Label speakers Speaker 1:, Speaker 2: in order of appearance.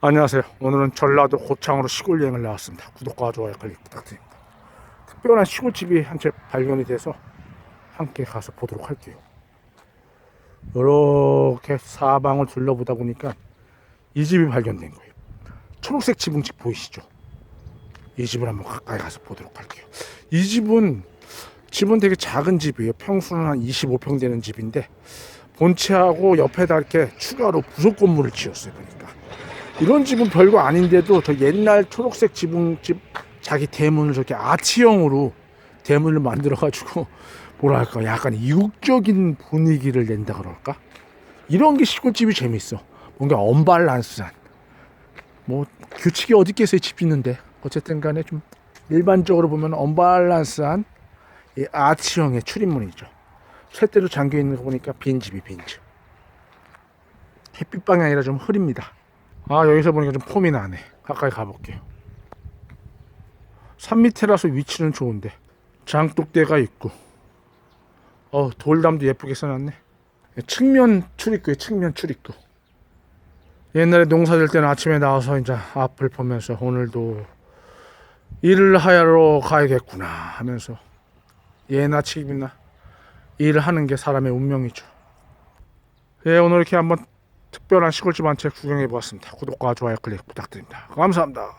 Speaker 1: 안녕하세요. 오늘은 전라도 고창으로 시골 여행을 나왔습니다. 구독과 좋아요 클릭 부탁드립니다. 특별한 시골집이 한 채 발견이 돼서 함께 가서 보도록 할게요. 이렇게 사방을 둘러보다 보니까 이 집이 발견된 거예요. 초록색 지붕집 보이시죠? 이 집을 한번 가까이 가서 보도록 할게요. 이 집은 집은 되게 작은 집이에요. 평수는 한 25평 되는 집인데 본체하고 옆에다 이렇게 추가로 부속 건물을 지었어요. 보니까 이런 집은 별거 아닌데도 저 옛날 초록색 지붕집 자기 대문을 저렇게 아치형으로 대문을 만들어 가지고 뭐랄까 약간 이국적인 분위기를 낸다 그럴까? 이런 게 시골집이 재밌어. 뭔가 언발란스한. 뭐 규칙이 어디 있겠어요? 집 짓는데. 어쨌든 간에 좀 일반적으로 보면 언발란스한 이 아치형의 출입문이죠. 쇠대로 잠겨 있는 거 보니까 빈 집이 빈 집. 햇빛 방향이라 좀 흐립니다 아 여기서 보니까 좀 폼이 나네. 가까이 가볼게요. 산 밑이라서 위치는 좋은데 장독대가 있고. 어 돌담도 예쁘게 써놨네. 측면 출입구에 측면 출입구. 옛날에 농사질 때는 아침에 나와서 이제 앞을 보면서 오늘도 일을 하러 가야겠구나 하면서. 예나 책임이나? 일을 하는 게 사람의 운명이죠. 예 오늘 이렇게 한번 특별한 시골집 한 채 구경해 보았습니다. 구독과 좋아요 클릭 부탁드립니다. 감사합니다